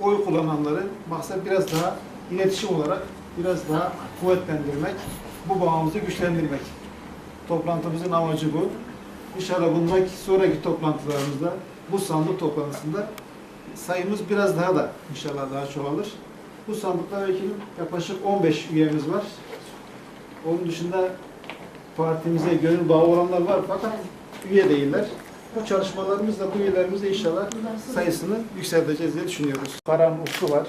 oy kullananları maksat biraz daha iletişim olarak biraz daha kuvvetlendirmek, bu bağımızı güçlendirmek. Toplantımızın amacı bu. İnşallah bundan sonraki toplantılarımızda, bu sandık toplantısında sayımız biraz daha da inşallah daha çoğalır. Bu sandıkta vekilim yaklaşık 15 üyemiz var. Onun dışında partimize gönül bağı olanlar var fakat üye değiller. Bu çalışmalarımızla bu üyelerimizle inşallah sayısını yükselteceğiz diye düşünüyoruz. Karan Ufku var.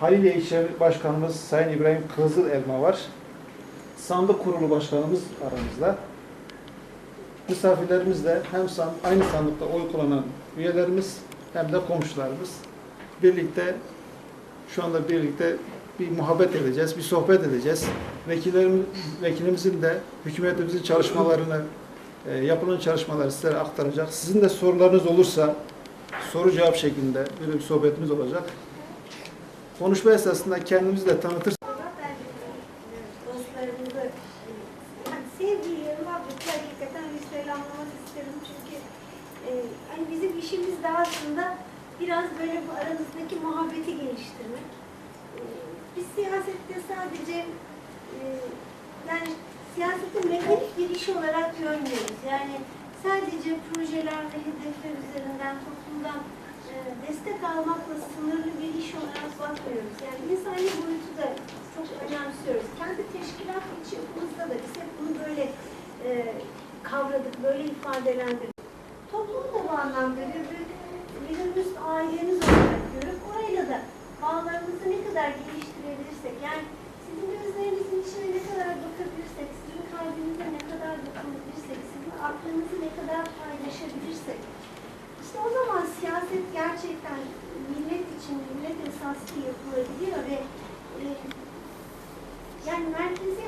Haliliye İlçe Başkanımız Sayın İbrahim Kızıl Elma var. Sandık Kurulu Başkanımız aramızda. Misafirlerimiz de hem aynı sandıkta oy kullanan üyelerimiz hem de komşularımız. Birlikte şu anda birlikte bir muhabbet edeceğiz, bir sohbet edeceğiz. Vekillerim, vekilimizin de hükümetimizin çalışmalarını, e, yapılan çalışmaları sizlere aktaracak. Sizin de sorularınız olursa soru cevap şeklinde böyle bir sohbetimiz olacak. Konuşma esnasında kendimizi de tanıtır. dostlarımızı yani sevgiyle, muhabbetle hakikaten bir selamlamak isterim çünkü bizim işimiz de aslında biraz böyle bu aramızdaki muhabbeti geliştirmek. Biz siyasette sadece e, yani siyaseti mekanik bir iş olarak görmüyoruz. Yani sadece projeler ve hedefler üzerinden toplumdan e, destek almakla sınırlı bir iş olarak bakmıyoruz. Yani insani boyutu da çok önemsiyoruz. Kendi teşkilat içi yapımızda da biz hep bunu böyle e, kavradık, böyle ifadelendirdik. Toplumu da bu anlamda bir, bir, bizim üst ailemiz olarak görüp orayla da bağlarımızı ne kadar geliştirebilirsek, yani sizin gözlerinizin içine ne kadar bakabilirsek, sizin kalbinize ne kadar dokunabilirsek, aklınızı ne kadar paylaşabilirsek, işte o zaman siyaset gerçekten millet için, millet esaslı yapılabiliyor ve e, yani merkezi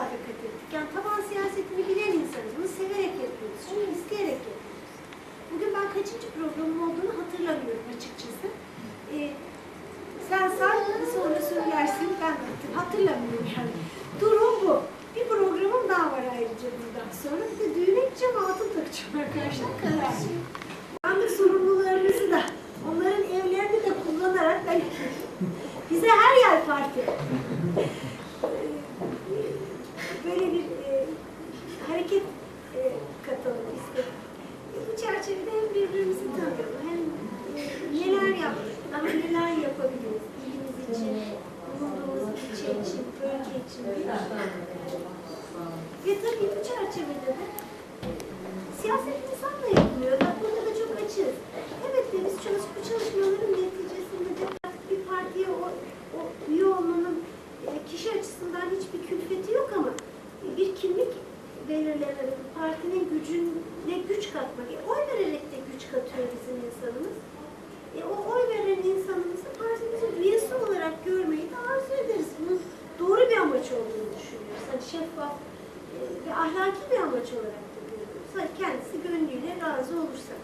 bir mesafe kat ettik. Yani taban siyasetini bilen insanız. Bunu severek yapıyoruz. Şunu isteyerek yapıyoruz. Bugün ben kaçıncı programım olduğunu hatırlamıyorum açıkçası. Ee, sen say, sonra söylersin. Ben hatırlamıyorum yani. Durum bu. Bir programım daha var ayrıca bundan sonra. Bir de düğüne gideceğim, altın takacağım arkadaşlar. Karar. Sandık sorumlularınızı da, onların evlerini de kullanarak hani bize her yer parti böyle bir e, hareket e, katalım istedim. E, bu çerçevede hem birbirimizi tanıyalım, hem e, neler yaptık, daha neler yapabiliriz ilimiz için, bulunduğumuz ilçe için, bölge için. Ve tabii bu çerçevede de siyaset insanla yapılıyor. Bak burada da çok açığız. Evet de biz çalış, bu çalışmaların neticesinde de bir partiye o, o üye olmanın e, kişi açısından hiçbir külfeti yok ama bir kimlik belirlenerek partinin gücüne güç katmak, e, oy vererek de güç katıyor bizim insanımız. E, o oy veren insanımızı partimizin üyesi olarak görmeyi de arzu ederiz. Bunun doğru bir amaç olduğunu düşünüyoruz. Hani şeffaf e, ve ahlaki bir amaç olarak da görüyoruz. Kendisi gönlüyle razı olursa.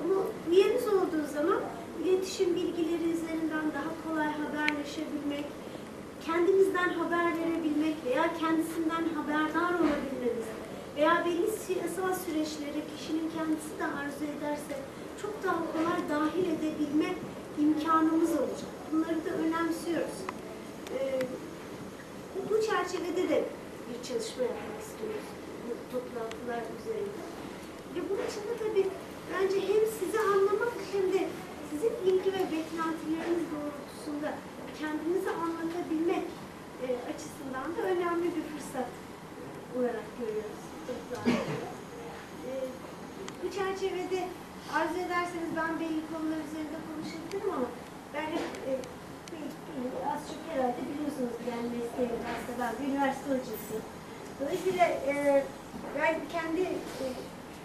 Ama üyemiz olduğu zaman iletişim bilgileri üzerinden daha kolay haberleşebilmek, kendimizden haber verebilmek veya kendisinden haberdar olabilmemiz veya belli siyasal süreçlere kişinin kendisi de arzu ederse çok daha kolay dahil edebilme imkanımız olacak. Bunları da önemsiyoruz. Ee, bu çerçevede de bir çalışma yapmak istiyoruz bu toplantılar üzerinde. Ve bunun için de tabii bence hem sizi anlamak hem de sizin ilgi ve beklentileriniz doğrultusunda kendinizi anlatabilmek e, açısından da önemli bir fırsat olarak görüyoruz. E, bu çerçevede arzu ederseniz ben belli konular üzerinde konuşabilirim ama ben hep e, az çok herhalde biliyorsunuz yani mesleğim aslında ben bir üniversite hocasıyım. Dolayısıyla e, ben kendi e,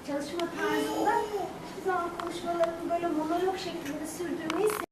çalışma tarzımda hiçbir zaman konuşmalarımı böyle monolog şeklinde sürdürmeyi